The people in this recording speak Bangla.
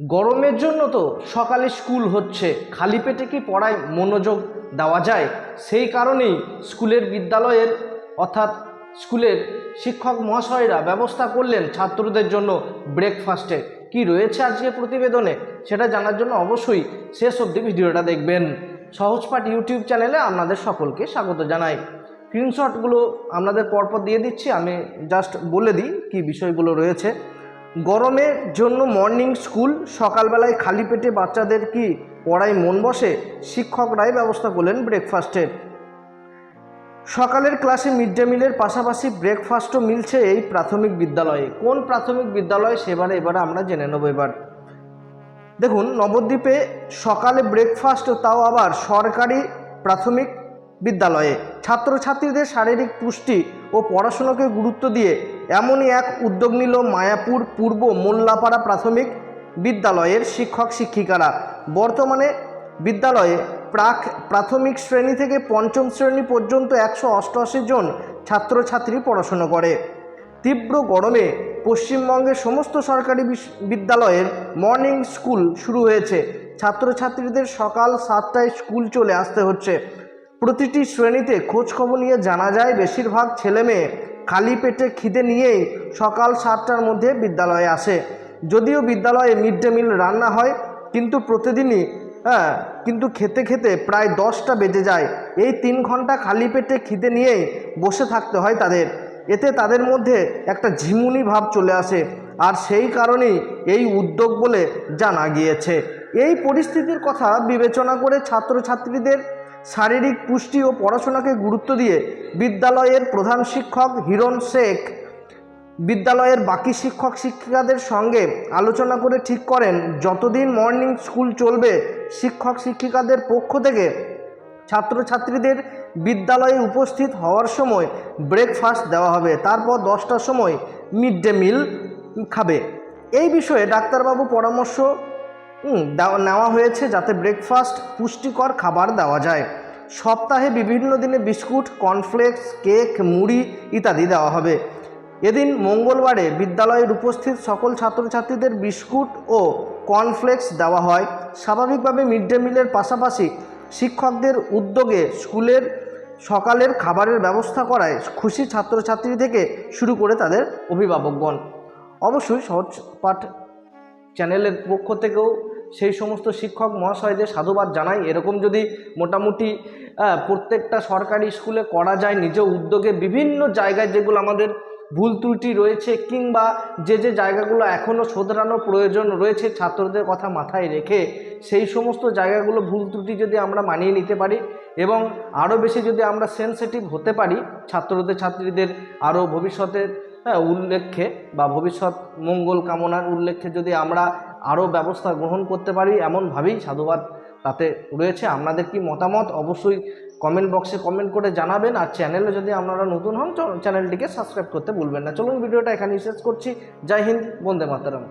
গরমের জন্য তো সকালে স্কুল হচ্ছে। খালি পেটে কি পড়ায় মনোযোগ দেওয়া যায়? সেই কারণেই স্কুলের বিদ্যালয়ের, অর্থাৎ স্কুলের শিক্ষক মহাশয়রা ব্যবস্থা করলেন ছাত্রদের জন্য ব্রেকফাস্টে। কি রয়েছে আজকে প্রতিবেদনে? সেটা জানার জন্য অবশ্যই শেষ অবধি ভিডিওটা দেখবেন। সহজপাঠ ইউটিউব চ্যানেলে আপনাদের সকলকে স্বাগত জানাই। স্ক্রিনশটগুলো আপনাদের পরপর দিয়ে দিচ্ছি। আমি জাস্ট বলে দিই কি বিষয়গুলো রয়েছে। গরমের জন্য মর্নিং স্কুল সকালবেলায় খালি পেটে বাচ্চাদের কি পড়ায় মন বসে? শিক্ষকরাই ব্যবস্থা করলেন ব্রেকফাস্টের সকালের ক্লাসে মিড ডে মিলের পাশাপাশি ব্রেকফাস্টও মিলছে এই প্রাথমিক বিদ্যালয়ে। কোন প্রাথমিক বিদ্যালয়? সেবারে এবারে আমরা জেনে নেব এবার। দেখুন, নবদ্বীপে সকালে ব্রেকফাস্ট তাও আবার সরকারি প্রাথমিক বিদ্যালয়ে। ছাত্রছাত্রীদের শারীরিক পুষ্টি ও পড়াশুনোকে গুরুত্ব দিয়ে এমনই এক উদ্যোগ নিল মায়াপুর পূর্ব মোল্লাপাড়া প্রাথমিক বিদ্যালয়ের শিক্ষক শিক্ষিকারা। বর্তমানে বিদ্যালয়ে প্রাক প্রাথমিক শ্রেণি থেকে পঞ্চম শ্রেণি পর্যন্ত একশো অষ্টআশি জন ছাত্রছাত্রী পড়াশুনো করে। তীব্র গরমে পশ্চিমবঙ্গের সমস্ত সরকারি বিদ্যালয়ের মর্নিং স্কুল শুরু হয়েছে। ছাত্রছাত্রীদের সকাল সাতটায় স্কুল চলে আসতে হচ্ছে। প্রতিটি শ্রেণীতে খোঁজখবর নিয়ে জানা যায়, বেশিরভাগ ছেলেমেয়ে খালি পেটে খিদে নিয়েই সকাল সাতটার মধ্যে বিদ্যালয়ে আসে। যদিও বিদ্যালয়ে মিড ডে মিল রান্না হয়, কিন্তু প্রতিদিনই হ্যাঁ কিন্তু খেতে খেতে প্রায় দশটা বেজে যায়। এই তিন ঘণ্টা খালি পেটে খিদে নিয়েই বসে থাকতে হয় তাদের। এতে তাদের মধ্যে একটা ঝিমুনি ভাব চলে আসে, আর সেই কারণেই এই উদ্যোগ বলে জানা গিয়েছে। এই পরিস্থিতির কথা বিবেচনা করে ছাত্রছাত্রীদের শারীরিক পুষ্টি ও পড়াশোনাকে গুরুত্ব দিয়ে বিদ্যালয়ের প্রধান শিক্ষক হিরণ শেখ বিদ্যালয়ের বাকি শিক্ষক শিক্ষিকাদের সঙ্গে আলোচনা করে ঠিক করেন, যতদিন মর্নিং স্কুল চলবে, শিক্ষক শিক্ষিকাদের পক্ষ থেকে ছাত্রছাত্রীদের বিদ্যালয়ে উপস্থিত হওয়ার সময় ব্রেকফাস্ট দেওয়া হবে। তারপর দশটার সময় মিড ডে মিল খাবে। এই বিষয়ে ডাক্তারবাবু পরামর্শ নেওয়া হয়েছে যাতে ব্রেকফাস্ট পুষ্টিকর খাবার দেওয়া যায়। সপ্তাহে বিভিন্ন দিনে বিস্কুট কর্নফ্লেক্স কেক মুড়ি ইত্যাদি দেওয়া হবে। এদিন মঙ্গলবারে বিদ্যালয়ের উপস্থিত সকল ছাত্রছাত্রীদের বিস্কুট ও কর্নফ্লেক্স দেওয়া হয়। স্বাভাবিকভাবে মিড ডে মিলের পাশাপাশি শিক্ষকদের উদ্যোগে স্কুলের সকালের খাবারের ব্যবস্থা করায় খুশি ছাত্রছাত্রী থেকে শুরু করে তাদের অভিভাবকগণ। অবশ্যই সহজ পাঠ চ্যানেলের পক্ষ থেকেও সেই সমস্ত শিক্ষক মহাশয়দের সাধুবাদ জানাই। এরকম যদি মোটামুটি প্রত্যেকটা সরকারি স্কুলে করা যায় নিজ উদ্যোগে বিভিন্ন জায়গায় যেগুলো আমাদের ভুল ত্রুটি রয়েছে কিংবা যে যে জায়গাগুলো এখনও শোধরানো প্রয়োজন রয়েছে ছাত্রদের কথা মাথায় রেখে, সেই সমস্ত জায়গাগুলো ভুল ত্রুটি যদি আমরা মানিয়ে নিতে পারি এবং আরও বেশি যদি আমরা সেন্সিটিভ হতে পারি ছাত্রদের, ছাত্রীদের আরও ভবিষ্যতের হ্যাঁ উল্লেখ্যে বা ভবিষ্যৎ মঙ্গল কামনার উল্লেখ্যে যদি আমরা আরও ব্যবস্থা গ্রহণ করতে পারি এমনভাবেই সাধুবাদ তাতে রয়েছে। আপনাদের কি মতামত অবশ্যই কমেন্ট বক্সে কমেন্ট করে জানাবেন। আর চ্যানেলে যদি আপনারা নতুন হন চ্যানেলটিকে সাবস্ক্রাইব করতে ভুলবেন না। চলুন ভিডিওটা এখানেই শেষ করছি। জয় হিন্দ, বন্দে মাতারাম।